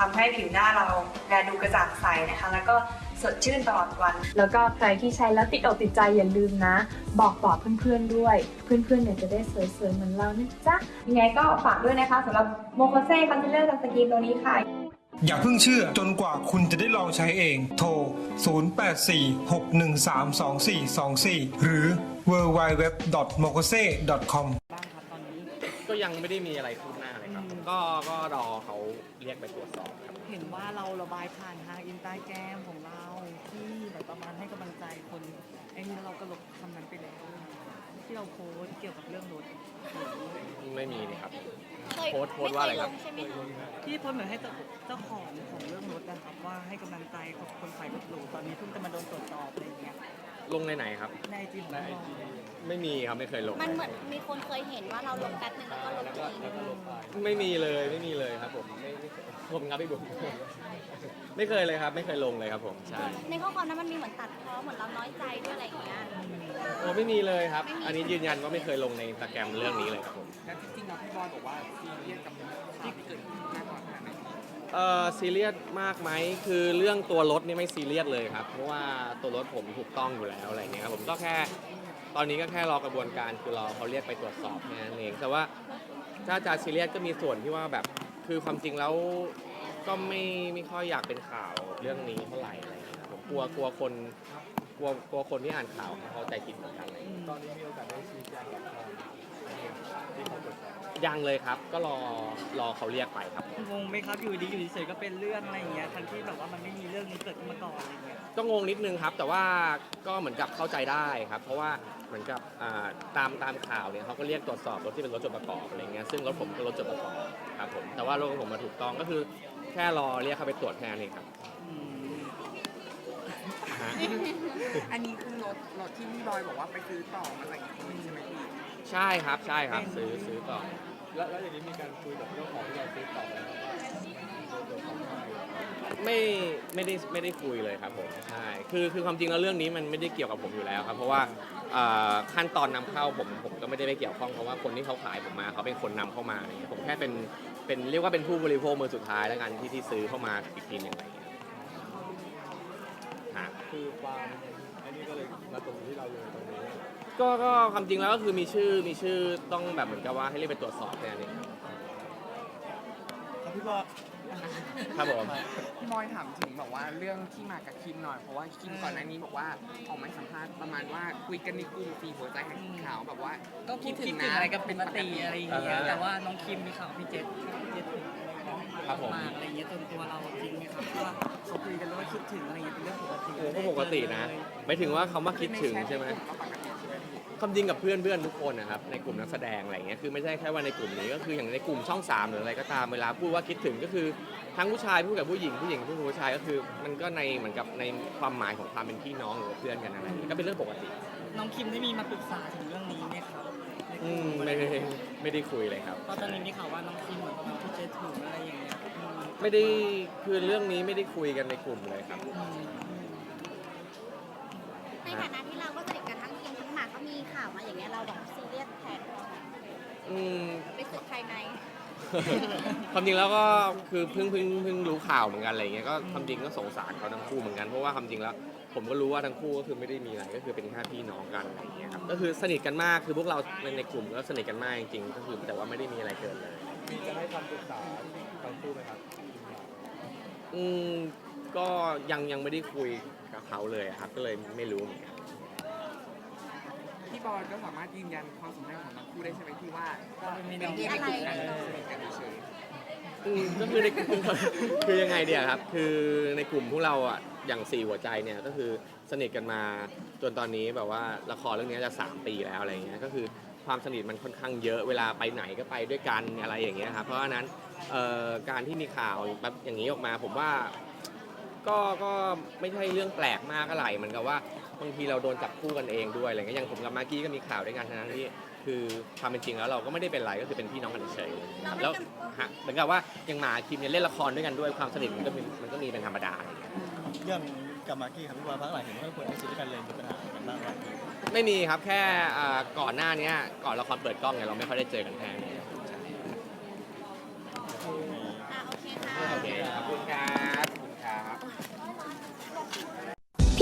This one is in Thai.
ทำให้ผิวหน้าเราแลดูกระจ่างใสนะคะ แล้วก็สดชื่นตลอดวัน แล้วก็ใครที่ใช้แล้วติดอกติดใจอย่าลืมนะ บอกต่อเพื่อนๆด้วย เพื่อนๆเนี่ยจะได้สวยๆเหมือนเรานะจ๊ะยังไงก็ฝากด้วยนะคะสำหรับโมโคเซ่คอนซีลเลอร์สกินตัวนี้ค่ะอย่าเพิ่งเชื่อจนกว่าคุณจะได้ลองใช้เอง โทร 0846132424 หรือ www.mokose.com ก็ยังไม่ได้มีอะไรคืบ หน้าเลยครับก็ก็รอเขาเรียกไปตรวจสอบครับ เห็นว่าเราระบายผ่านทางอินสตาแกรมของเราที่แบบประมาณให้กำลังใจคนไอ้นี่แล้วเราก็ลบคำนั้นไปแล้ว ที่เราโพสต์เกี่ยวกับเรื่องรถไม่มีนี่ครับ เคยโพสต์โพสต์ว่าอะไรครับ ม่เยลงใช่ไหมคะที่โพสต์เหมือนให้เจ้าเจ้าของของเรื่องรถนะครับว่าให้กำลังใจกับคนขายรถหรูตอนนี้เพิ่งจะมาโดนตรวจสอบอะไรอย่างเงี้ย ลงในไหนครับ ในไอจีของเราไม่มีครับไม่เคยลงมันเหมือนมีคนเคยเห็นว่าเราลงแป๊บนึงแล้วก็ลบทิ้งไม่มีเลยไม่มีเลยครับผมไม่ไม่ผมครับพี่บุ๋มไม่เคยเลยครับ ไม่เคยลงเลยครับผมใช่ในข้อความนั้นมันมีเหมือนตัดพ้อเหมือนเราน้อยใจด้วยอะไรอย่างเงี้ยโอ้ไม่มีเลยครับ อันนี้ยืนยันว่าไม่เคยลงในอินสตาแกรมเรื่องนี้เลยครับผมแล้วจริงๆแล้วพี่บอยบอกว่าซีเรียสกับ เอ่อซีเรียสมากไหมคือเรื่องตัวรถนี่ไม่ซีเรียสเลยครับ เพราะว่าตัวรถผมถูกต้องอยู่แล้วอะไรเงี้ยครับผมก็แค่ตอนนี้ก็แค่รอกระบวนการคือรอเขาเรียกไปตรวจสอบแค่นั้นเองแต่ว่าถ้าจะซีเรียสก็มีส่วนที่ว่าแบบคือความจริงแล้วก็ไม่ไม่ค่อยอยากเป็นข่าวเรื่องนี้เท่าไหร่อะไรเงี้ยครับผมกลัวกลัวคนกลัวกลัวคนที่อ่านข่าวเขาใจผิดเหมือนกันอะไรเงี้ย ตอนนี้มีโอกาสได้ชี้แจงกับทาง ยังเลยครับ ก็รอรอเขาเรียกไปครับ งงไหมครับอยู่ดีอยู่เฉยๆก็เป็นเรื่องอะไรอย่างเงี้ยทั้งที่แบบว่ามันไม่มีเรื่องนี้เกิดขึ้นมาก่อนอะไรอย่างเงี้ย ก็งงนิดนึงครับ แต่ว่าก็เหมือนกับเข้าใจได้ครับ เพราะว่าเหมือนกับอ่าตามตามข่าวเนี่ยเขาก็เรียกตรวจสอบรถที่เป็นรถจดประกอบอะไรเงี้ยซึ่งรถผมก็รถจดประกอบครับผมแต่ว่ารถของผมมาถูกต้องก็คือ แค่รอเรียกเขาไปตรวจแค่นั้นเองครับ อืมฮะอันนี้คือรถรถที่พี่บอยบอกว่าไปซื้อต่อมาจากอีกคนนึงใช่ไหมพี่ ใช่ครับใช่ครับซื้อซื้อต่อ แล้วแล้วอย่างนี้มีการคุยกับเจ้าของที่เราซื้อต่อไหมครับว่าตัวของใครไม่ไม่ได้ไม่ได้คุยเลยครับผมใช่คือคือความจริงแล้วเรื่องนี้มันไม่ได้เกี่ยวกับผมอยู่แล้วครับ เพราะว่าเอ่อขั้นตอนนำเข้าผมผมก็ไม่ได้ไปเกี่ยวข้องเพราะว่าคนที่เขาขายผมมาเขาเป็นคนนำเข้ามาอะไรเงี้ยผมแค่เป็นเป็นเรียกว่าเป็นผู้บริโภคมือสุดท้ายแล้วกันที่ที่ซื้อเข้ามาอีกทีหนึ่งอะไรเงี้ยฮะ คือความอันนี้ก็เลยมาตรงที่เราเลยตรงนี้ ก็ก็ความจริงแล้วก็คือมีชื่อมีชื่อต้องแบบเหมือนกับว่าให้เรียกไปตรวจสอบแค่นั้นเองครับพี่บอยครับผมพี่บอยถามถึงแบบว่าเรื่องที่มากับคิมหน่อยเพราะว่าคิมก่อนหน้านี้บอกว่าออกมาสัมภาษณ์ประมาณว่าคุยกันในกลุ่มสีหัวใจแห่งขาวแบบว่าก็คิดถึงอะไรก็เป็นปกติอะไรอย่างเงี้ยแต่ว่าน้องคิมมีข่าวพี่เจษพี่เจษ ครับผม มากอะไรเงี้ยจนตัวเราจริงไหมครับว่าเขาคุยกันแล้วว่าคิดถึงอะไรเงี้ยเป็นเรื่องปกติโอ้ก็ปกตินะหมายถึงว่าคำว่าคิดถึงใช่ไหมความจริงกับเพื่อนเพื่อนๆทุกคนนะครับในกลุ่มนักแสดงอะไรเงี้ยคือไม่ใช่แค่ว่าในกลุ่มนี้ก็คืออย่างในกลุ่มช่องสามหรืออะไรก็ตามเวลาพูดว่าคิดถึงก็คือทั้งผู้ชายพูดกับผู้หญิงผู้หญิงพูดกับผู้ชายก็คือ มันก็ในเหมือนกับในความหมายของความเป็นพี่น้องหรือว่าเพื่อนกันอะไรอย่างเงี้ยก็เป็นเรื่องปกติ น้องคิมได้มีมาปรึกษาถึงเรื่องนี้ไหมครับ อืมไม่ได้ไม่ได้คุยเลยครับ เพราะตอนนี้มีข่าวว่าน้องคิมเหมือนกับพี่เจษถึงอะไรอย่างเงี้ยอืมไม่ได้คือเรื่องนี้ไม่ได้คุยกันในกลุ่มเลยครับ อืมในฐานะที่เราก็สนิทกันทั้งทีมทั้งหมากก็มีข่าวมาอย่างเงี้ยเราแบบซีเรียสแทนอืม ไปสึกภายในความจริงแล้วก็คือเพิ่งเพิ่งเพิ่งรู้ข่าวเหมือนกันอะไรเงี้ยก็ความจริงก็สงสารเขาทั้งคู่เหมือนกันเพราะว่าความจริงแล้ว ผมก็รู้ว่าทั้งคู่ก็คือไม่ได้มีอะไรก็คือเป็นแค่พี่น้องกันอะไรเงี้ยครับก็คือสนิทกันมากคือพวกเราในในกลุ่มก็สนิทกันมากจริงๆก็คือแต่ว่าไม่ได้มีอะไรเกินเลยมีจะให้คำปรึกษาทั้งคู่ไหมครับอืมก็ยังยังไม่ได้คุยกับเขาเลยครับ ก็เลยไม่รู้เหมือนกันพี่บอยก็สามารถยืนยันความสัมพันธ์ของทั้งคู่ได้ใช่ไหมที่ว่าก็เป็นเป็นน้องเพื่อนในกลุ่มกันอะไรสนิทกันเฉยอืมก็คือในกลุ่มคือยังไงเดียครับ คือในกลุ่มพวกเราอะ อย่างสี่หัวใจเนี่ยก็คือสนิทกันมาจนตอนนี้แบบว่าละครเรื่องนี้จะสามปีแล้วอะไรเงี้ยก็คือความสนิทมันค่อนข้างเยอะเวลาไปไหนก็ไปด้วยกันอะไรอย่างเงี้ยครับเพราะฉะนั้นเอ่อการที่มีข่าวแบบอย่างนี้ออกมาผมว่าก็ก็ไม่ใช่เรื่องแปลกมากอะไรเหมือนกับว่าบางทีเราโดนจับคู่กันเองด้วยอะไรเงี้ยอย่างผมกับมากกี้ก็มีข่าวด้วยกันทั้งที่คือความเป็นจริงแล้วเราก็ไม่ได้เป็นไรก็คือเป็นพี่น้องกันเฉยๆแล้วฮะเหมือนกับว่ายังหมาคิมเนี่ยเล่นละครด้วยกันด้วยความสนิทมันก็มีมันก็มีเป็นธรรมดาอะไรเงี้ย เรื่องกับมากกี้ครับพี่บอยพักหลังเห็นว่าควรเอาชีวิตกันเลยมีปัญหากันบ้างไหม ไม่มีครับแค่อ่าก่อนหน้านี้ก่อนละครเปิดกล้องเนี่ยเราไม่ค่อยได้เจอกันแค่นี้ อะโอเคค่ะ โอเคขอบคุณครับขอบคุณครับ เพี